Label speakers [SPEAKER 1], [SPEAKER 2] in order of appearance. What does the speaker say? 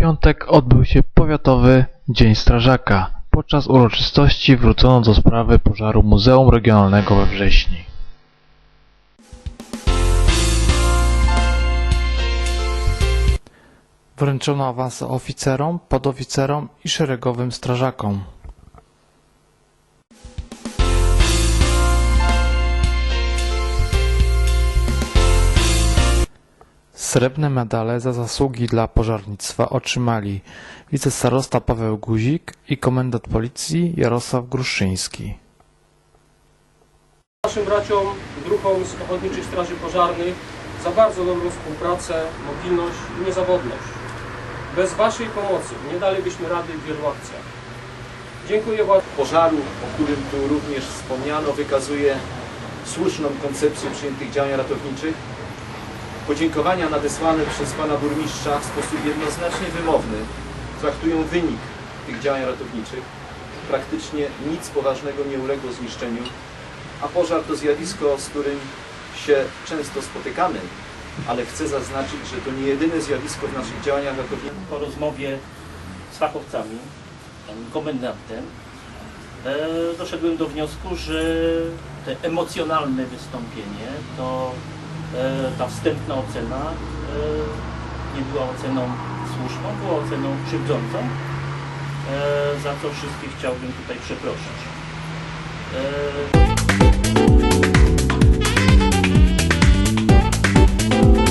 [SPEAKER 1] piątek odbył się Powiatowy Dzień Strażaka. Podczas uroczystości wrócono do sprawy pożaru Muzeum Regionalnego we Wrześni. Wręczono awanse oficerom, podoficerom i szeregowym strażakom. Srebrne medale za zasługi dla pożarnictwa otrzymali wicestarosta Paweł Guzik i komendant policji Jarosław Gruszyński.
[SPEAKER 2] Naszym braciom, druhom z Ochotniczych Straży Pożarnych za bardzo dobrą współpracę, mobilność i niezawodność. Bez Waszej pomocy nie dalibyśmy rady w wielu akcjach. Dziękuję Wam.
[SPEAKER 3] pożaru, o którym tu również wspomniano, wykazuje słuszną koncepcję przyjętych działań ratowniczych. Podziękowania nadesłane przez pana burmistrza w sposób jednoznacznie wymowny traktują wynik tych działań ratowniczych. Praktycznie nic poważnego nie uległo zniszczeniu, a pożar to zjawisko, z którym się często spotykamy, ale chcę zaznaczyć, że to nie jedyne zjawisko w naszych działaniach ratowniczych.
[SPEAKER 4] po rozmowie z fachowcami, komendantem, e, doszedłem do wniosku, że te emocjonalne wystąpienie, to ta wstępna ocena e, nie była oceną słuszną, była oceną krzywdzącą, e, za co wszystkich chciałbym tutaj przeprosić. E,